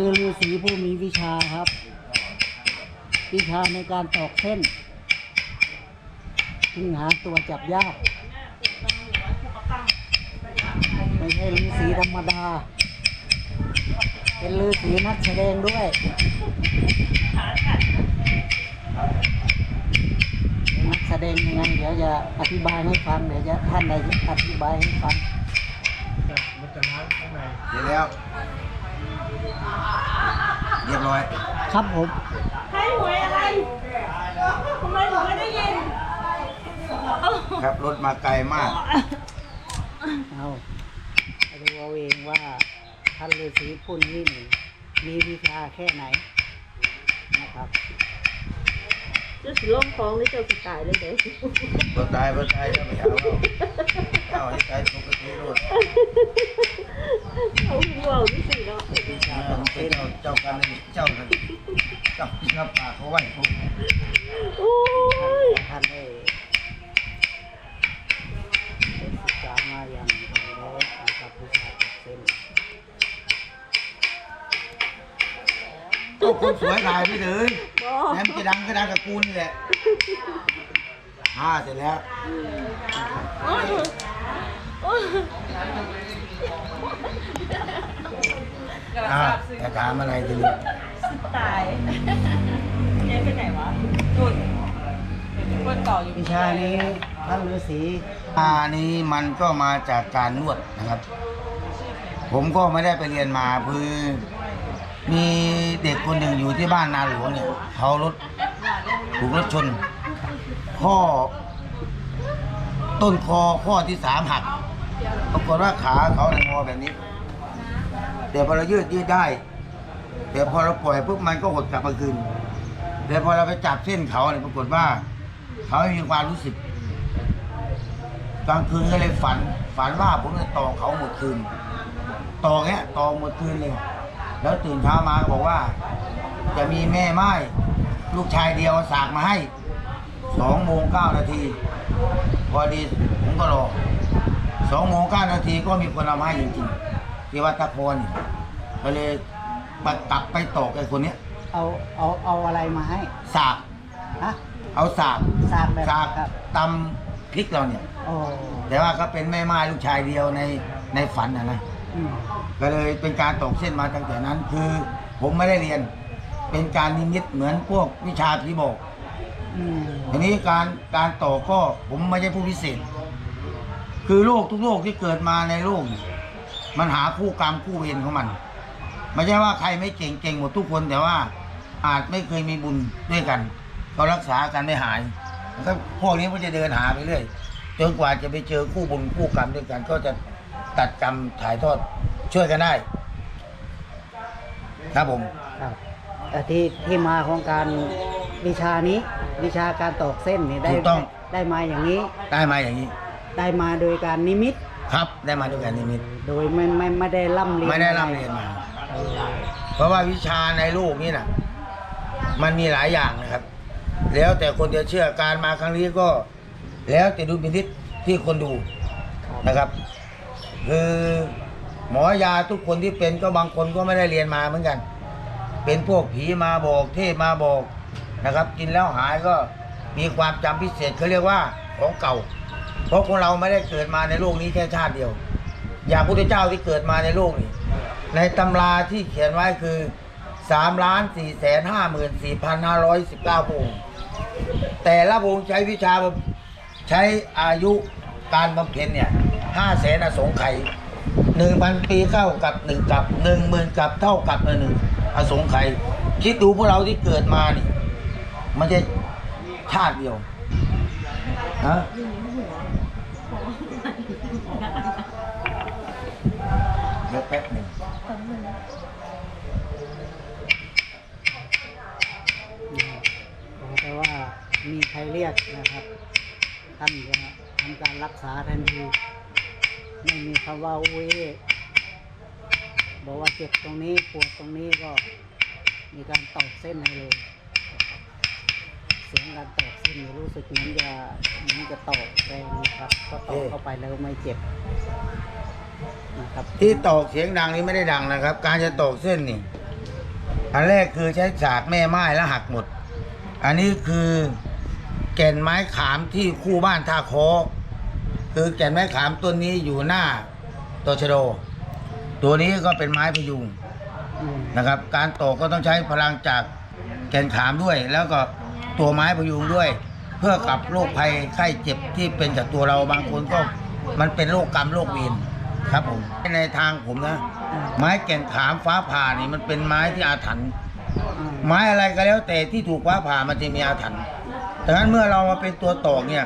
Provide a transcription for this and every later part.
คือฤาษีผู้มีวิชาครับ วิชาในการตอกเส้นซึ่งหาตัวจับยาก ไม่ใช่ฤาษีธรรมดา เป็นฤาษีนักแสดงด้วยนักแสดงยังไงเดี๋ยวจะอธิบายให้ฟังเดี๋ยวจะท่านใดอธิบายให้ฟัง มันจะล้างข้างในเสร็จแล้ว เรียบร้อยครับผม ให้หวยอะไรทำไมหนูไม่ได้ยินครับรถมาไกลมาก เอาดูเอาเองว่าท่านฤาษีผู้นี้นี่มีวิชาแค่ไหนนะครับ เจ้าสิล่มคลองหรือเจ้าสิตายเลยเด้อเปิดตายเปิดตายจะไม่เอา เอาให้ตายปกติรถเอาหัวเอาที่สิเนาะวิชาเอตออกมันเป็นเส้นเจ้าเจ้ากันเลยเจ้ากันเจ้าที่รับปากเขาไว้ผมโอ้ยท่านได้ได้ศึกษามาอย่างดีแล้วนะครับวิชาตอกเส้นก็คนสวยถ่ายไปเลยบอแหมมันจะดังก็ดังกับกูนี่แหละห้าเสร็จแล้ว โอ้ย อ้ยอ่าจะถามอะไรทีนี้ตายเนี่ยไปไหนวะจุดคนต่ออยู่วิชานี้ท่านฤาษีอันนี้มันก็มาจากการนวดนะครับ ผมก็ไม่ได้ไปเรียนมาคือมีเด็กคนหนึ่งอยู่ที่บ้านนาหลวงเนี่ยเขารถถูกรถชนข้อต้นคอข้อที่สามหัก ปรากฏว่าขาเขาในยงอแบบนี้ แต่พอเรายืดยืดได้ แต่พอเราปล่อยปุ๊บมันก็หดกลับมาคืนแต่พอเราไปจับเส้นเขาเนี่ยปรากฏว่า เขาไม่มีความรู้สึกกลางคืนก็เลยฝัน ฝันว่าผมจะต่อเขาหมดคืนต่อเงี้ยต่อหมดคืนเลย แล้วตื่นเช้ามาบอกว่า จะมีแม่ไม้ลูกชายเดียวสากมาให้สองโมงเก้านาที พอดีผมก็รอ สองโมงเก้านาทีก็มีคนเอามาให้จริงๆที่วัดตะโพนนี่ก็เลยไปกลับไปตอกไอ้คนเนี้ยเอาเอาเอาอะไรมาให้สากฮะเอาสากสากแบบสากครับตำพริกเราเนี่ย โอ้แต่ว่าเขาเป็นแม่ไม้ลูกชายเดียวในในฝันนะนะอืมก็เลยเป็นการตอกเส้นมาตั้งแต่นั้น คือผมไม่ได้เรียน เป็นการนิมิตเหมือนพวกวิชาผีบอกอืมทีนี้การการตอกก็ผมไม่ใช่ผู้พิเศษ คือโลกทุกโลกที่เกิดมาในโลกเนี่ยมันหาคู่กรรมคู่เวรของมันไม่ใช่ว่าใครไม่เก่งเก่งหมดทุกคนแต่ว่าอาจไม่เคยมีบุญด้วยกันก็รักษากันไม่หายก็พวกนี้ก็จะเดินหาไปเรื่อยจนกว่าจะไปเจอคู่บุญคู่กรรมด้วยกัน ก็จะตัดกรรมถ่ายทอดช่วยกันได้ ครับผมครับแต่ที่ที่มาของการวิชานี้ วิชาการตอกเส้นนี่ได้ถูกต้อง ได้มาอย่างนี้ ได้มาอย่างนี้ ได้มาโดยการนิมิต ครับได้มาด้วยกันนิมิต โดยไม่ไม่ไม่ได้ร่ำเรียนไม่ได้ร่ำเรียนมาเออเพราะว่าวิชาในโลกนี้นะมันมีหลายอย่างนะครับ แล้วแต่คนจะเชื่อการมาครั้งนี้ก็ แล้วแต่ดูพินิษที่คนดูนะครับ คือหมอยาทุกคนที่เป็นก็บางคนก็ไม่ได้เรียนมาเหมือนกัน เป็นพวกผีมาบอกเทพมาบอกนะครับ กินแล้วหายก็มีความจำพิเศษเขาเรียกว่าของเก่า เพราะคนเราไม่ได้เกิดมาในโลกนี้แค่ชาติเดียว อย่างพระพุทธเจ้าที่เกิดมาในโลกนี้ ในตำราที่เขียนไว้คือ3ล้าน4แสน5หมื่น4พัน519พระองค์แต่ละพงใช้วิชาใช้อายุการบำเพ็ญเนี่ย5แสนอสงไขย1,000ปีเท่ากับ1กับ10,000กับเท่ากับหนึ่งอสงไขยคิดดูพวกเราที่เกิดมานี่มันจะชาติเดียวฮะ รเรียกนะครับท่านจะทำการรักษาทันทีไม่มีคำว่าอุ้ยบอกว่าเจ็บตรงนี้ปวดตรงนี้ก็มีการตอกเส้นให้เลยเสียงการตอกเส้นรู้สึกเหมือนจะเหมือนจะตอกแรงนะครับ ก็ตอกเข้าไปแล้วไม่เจ็บนะครับที่ตอกเสียงดังนี่ไม่ได้ดังนะครับ การจะตอกเส้นนี่อันแรกคือใช้สากแม่ไม้แล้วหักหมด อันนี้คือ แก่นไม้ขามที่คู่บ้านท่าโคคือแก่นไม้ขามต้นนี้อยู่หน้าตัวชโด ตัวนี้ก็เป็นไม้พยุงนะครับ การตอกก็ต้องใช้พลังจากแก่นขามด้วย แล้วก็ตัวไม้พยุงด้วย เพื่อกับโรคภัยไข้เจ็บที่เป็นจากตัวเราบางคนก็มันเป็นโรคกรรมโรคเวรครับผมในทางผมนะ ไม้แก่นขามฟ้าผ่านี่มันเป็นไม้ที่อาถรรพ์ไม้อะไรก็แล้วแต่ที่ถูกฟ้าผ่ามันจะมีอาถรรพ์ ดังนั้นเมื่อเรามาเป็นตัวตอกเนี่ย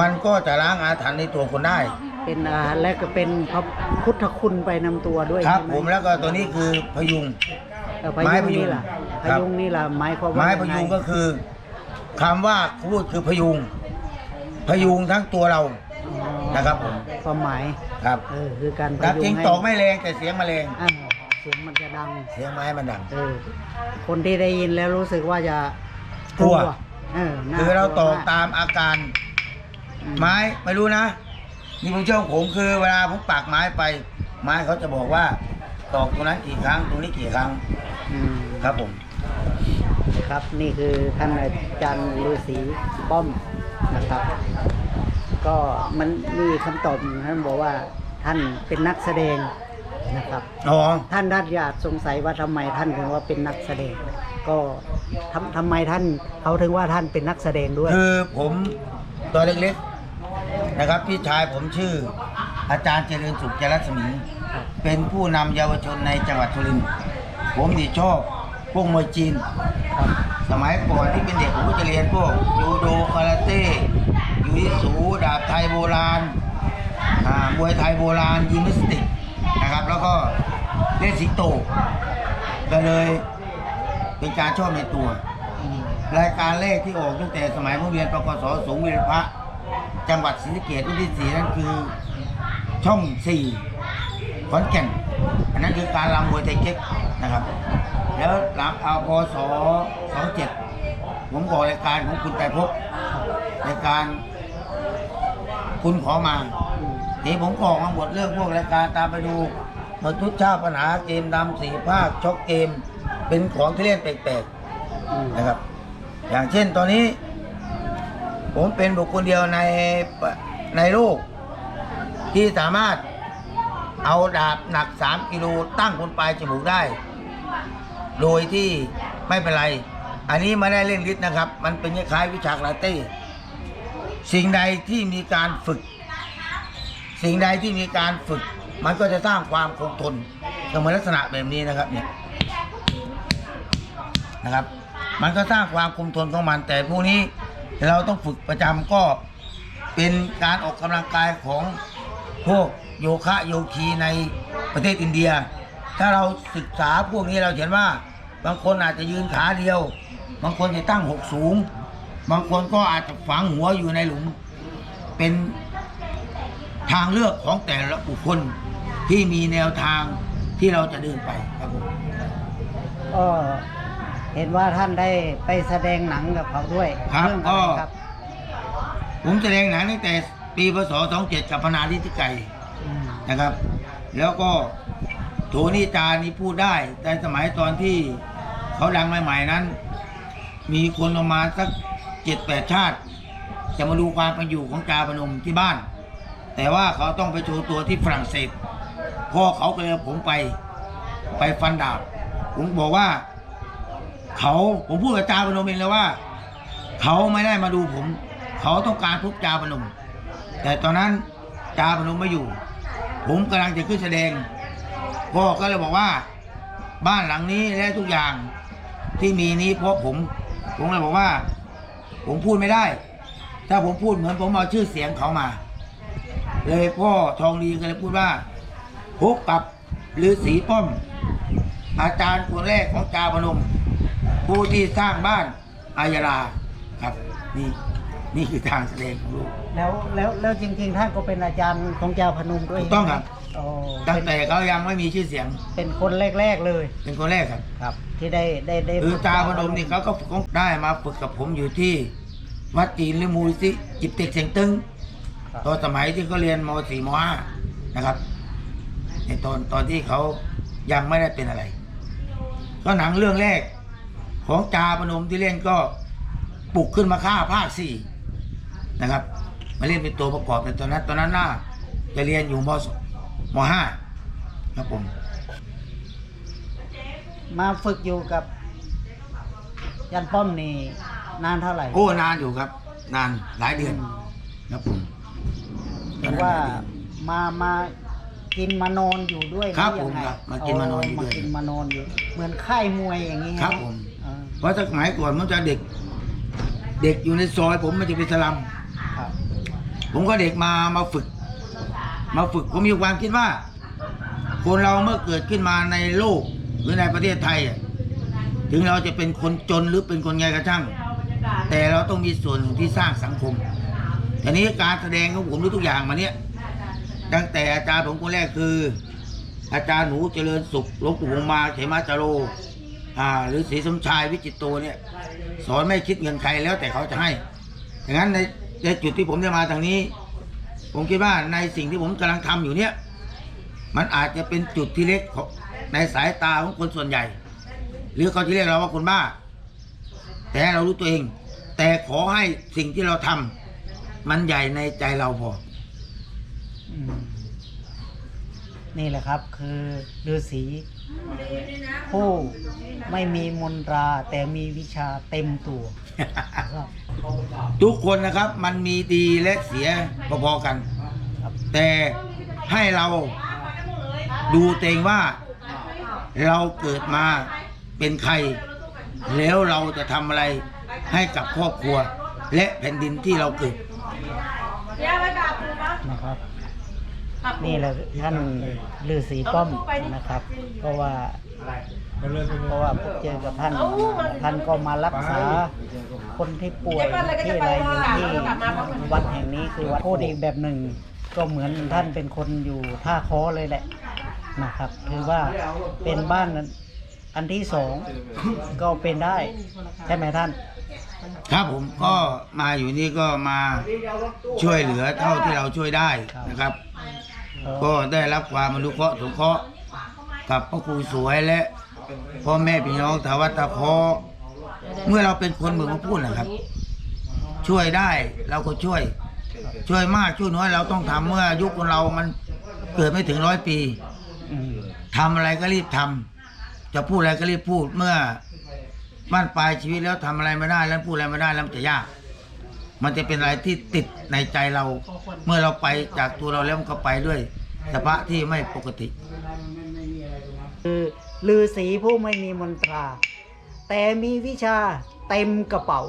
มันก็จะล้างอาถรรพ์ในตัวคนได้ เป็นอาหารและก็เป็นพระพุทธคุณไปนำตัวด้วยครับ ใช่ไหผมแล้วก็ตัวนี้คือพยุง เออพไม้ยุงพยุงนี่ล่ะพครับ ยุงนี่ล่ะไม้ความว่าไม้พยุงก็คือคำว่าพูดคือพยุง พยุงทั้งตัวเราอ๋อนะครับผมความหมายครับเออคือการพครับยุงจริงให้ตอกไม่แรงแต่เสียงมาแรงอ่าเสียงมันจะดังเสียงไม้มันดัง เออคนที่ได้ยินแล้วรู้สึกว่าจะกลัว เออน่คือเราตอกลัวมตามอาการ อืมไม้ไม่รู้นะนี่ผมเชื่อของผมคือเวลาผมปักไม้ไป ไม้เขาจะบอกว่า ตอกตรงนั้นกี่ครั้งตรงนี้กี่ครั้งอืมครับผม ครับนี่คือท่านอาจารย์ฤาษีป้อมนะครับ ก็มันมีคำตอบหนึ่งท่านบอกว่าท่านเป็นนักแสดงนะครับ อ๋อ ท่านด้านญาติสงสัยว่าทำไมท่านถึงว่าเป็นนักแสดง ก็ ทำทำไมท่านเขาถึงว่าท่านเป็นนักแสดงด้วย คือผมตัวเล็กๆนะครับ พี่ชายผมชื่อ อาจารย์เจริญสุขเจรัสมีครับเป็นผู้นำเยาวชนในจังหวัดสุรินทร์ผมนี่ชอบพวกมวยจีนครับสมัยก่อนที่เป็นเด็กผมก็จะเรียนพวกยูโดคาราเต้ยูยิสูดาบไทยโบราณอ่ามวยไทยโบราณยิมนาสติกนะครับ แล้วก็เล่นสิงโตก็เลย เป็นการชอบในตัวอืมรายการแรกที่ออกตั้งแต่สมัยผมเรียนปกศสูงวิรพระจังหวัดศรีสะเกษรุ่นที่สี่นั่นคือช่องสี่ขอนแก่นอันนั้นคือการรำมวยไทยเก๊กนะครับ แล้วหลังเอาพศสองเจ็ดผมขอรายการของคุณไตรภพรายการคุณขอมาอืมทีผมกรอกมาหมดเรื่องพวกรายการตามไปดูหมดทุกชาติปัญหาเกมดำสี่ภาคช็อกเกม เป็นของที่เล่นแปลกๆอืมนะครับ อย่างเช่นตอนนี้ ผมเป็นบุคคลเดียวในในโลก ที่สามารถเอาดาบหนัก 3 กิโลตั้งบนปลายจมูกได้ โดยที่ไม่เป็นไร อันนี้ไม่ได้เล่นฤทธิ์นะครับ มันเป็นคล้ายๆวิชาคาราเต้สิ่งใดที่มีการฝึก สิ่งใดที่มีการฝึก มันก็จะสร้างความคงทนก็เหมือนลักษณะแบบนี้นะครับเนี่ย นะครับ มันก็สร้างความคุมทนของมัน แต่พวกนี้เราต้องฝึกประจำก็เป็นการออกกำลังกายของพวกโยคะโยคีในประเทศอินเดีย ถ้าเราศึกษาพวกนี้เราเห็นว่า บางคนอาจจะยืนขาเดียว บางคนจะตั้งหกสูง บางคนก็อาจจะฝังหัวอยู่ในหลุม เป็นทางเลือกของแต่ละบุคคลที่มีแนวทางที่เราจะเดินไปครับผมก็ เห็นว่าท่านได้ไปแสดงหนังกับเขาด้วยครับเรื่องก็อะไรครับผมแสดงหนังตั้งแต่ปีพศ 27 กับพนาทิติไก่อืมนะครับ แล้วก็โถนี่จานี่พูดได้แต่สมัยตอนที่เขาดังใหม่ๆนั้น มีคนประมาณสักเจ็ดแปดชาติ จะมาดูความเป็นอยู่ของจาพนมที่บ้าน แต่ว่าเขาต้องไปโชว์ตัวที่ฝรั่งเศสพ่อเขาก็เลยเอาผมไป ไปฟันดาบ ผมบอกว่า เขาผมพูดกับจาพนมเองเลยว่า เขาไม่ได้มาดูผม เขาต้องการพบจาพนม แต่ตอนนั้นจาพนมไม่อยู่ ผมกำลังจะขึ้นแสดงพ่อก็เลยบอกว่า บ้านหลังนี้และทุกอย่างที่มีนี้เพราะผม ผมเลยบอกว่า ผมพูดไม่ได้ ถ้าผมพูดเหมือนผมเอาชื่อเสียงเขามา เลยพ่อทองดีก็เลยพูดว่าพบกับฤาษีป้อม อาจารย์คนแรกของจาพนม ผู้ที่สร้างบ้านอายาลาครับ นี่นี่คือทางแสดงของลูก แล้วแล้วแล้วจริง ๆ ท่านก็เป็นอาจารย์ของเจ้าพนมด้วยถูกต้องครับ โอ้ตั้งเป็นแต่เขายังไม่มีชื่อเสียง เป็นคนแรก ๆ เลยเป็นคนแรกครับครับ ที่ได้ได้ได้คือจาพนมนี่เขาก็ได้มาฝึกกับผมอยู่ที่ วัดจีนหรือมูลสิจิตเต็กเสียงตึงครับตอนสมัยที่เขาเรียนม .4 ม .5 นะครับในตอนตอนที่เขายังไม่ได้เป็นอะไร ก็หนังเรื่องแรก ของจาพนมที่เล่นก็ปลุกขึ้นมาฆ่าภาคสี่นะครับ มาเล่นเป็นตัวประกอบในตอนนั้น ตอนนั้นน่าจะเรียนอยู่มสมห้าครับผม มาฝึกอยู่กับ ยันป้อมนี่นานเท่าไหร่โอ้นานอยู่ครับ นานหลายเดือนครับผมเห็นว่ามามากินมานอนอยู่ด้วยครับหอผมยังไงครับมากินมานอนอยู่ด้วยมากินมานอนอยู่ เหมือนค่ายมวยอย่างนี้ครับนะผมอ่า เพราะสมัยก่อนมันจะเด็ก เด็กอยู่ในซอย ผมมันจะเป็นสลัมครับ ผมก็เด็กมามาฝึก มาฝึกผมมีความคิดว่า คนเราเมื่อเกิดขึ้นมาในโลกหรือในประเทศไทยอะถึงเราจะเป็นคนจนหรือเป็นคนไงกระช่าง แต่เราต้องมีส่วนหนึ่งที่สร้างสังคมทีนี้การแสดงของผมทุกอย่างมาเนี้ยตั้งแต่อาจารย์ผมคนแรกคือ อาจารย์หนูเจริญสุขหลวงปู่วงมาเขมาจาโร อ่าหรือศรีสมชายวิจิตโตเนี่ย สอนไม่คิดเงินใครแล้วแต่เขาจะให้ดังนั้นในในจุดที่ผมได้มาทางนี้ ผมคิดว่าในสิ่งที่ผมกำลังทำอยู่เนี่ย มันอาจจะเป็นจุดที่เล็กของในสายตาของคนส่วนใหญ่ หรือเขาจะเรียกเราว่าคนบ้า แต่ให้เรารู้ตัวเอง แต่ขอให้สิ่งที่เราทำมันใหญ่ในใจเราพอ อืม นี่แหละครับคือฤาษีผู้ไม่มีมนตราแต่มีวิชาเต็มตัวครับทุกคนนะครับมันมีดีและเสียพอๆกันครับแต่ให้เราดูตัวเองว่าเราเกิดมาเป็นใคร แล้วเราจะทำอะไรให้กับครอบครัว และแผ่นดินที่เราเกิดนะครับ นี่แหละท่านฤาษีป้อมนะครับ เพราะว่ามันเลยเป็นเพราะว่าพบเจอกับท่านมานานท่านก็มารักษาคนที่ป่วยที่อะไรอยู่ที่วัดแห่งนี้คือวัดพูดอีกแบบหนึ่ง ก็เหมือนท่านเป็นคนอยู่ท่าคอเลยแหละนะครับคือว่าเป็นบ้านอันที่สองก็เป็นได้ใช่ไหมท่าน ครับผมก็มาอยู่นี่ก็มาช่วยเหลือเท่าที่เราช่วยได้นะครับ ก็ได้รับความอนุเคราะห์สงเคราะห์กับพระครูสวยและพ่อแม่พี่น้องทวัตตะเคอเมื่อเราเป็นคนเมืองมาพูดนะครับ ช่วยได้เราก็ช่วย ช่วยมากช่วยน้อยเราต้องทำเมื่อยุคของเรามันเกิดไม่ถึงร้อยปีอืมทำอะไรก็รีบทำจะพูดอะไรก็รีบพูดเมื่อบ้านปลายชีวิตแล้วทำอะไรไม่ได้แล้วพูดอะไรไม่ได้แล้วมันจะยาก มันจะเป็นอะไรที่ติดในใจเรา เมื่อเราไปจากตัวเราแล้วมันก็ไปด้วยสภาพที่ไม่ปกติ คือลือสีผู้ไม่มีมนตรา แต่มีวิชาเต็มกระเป๋า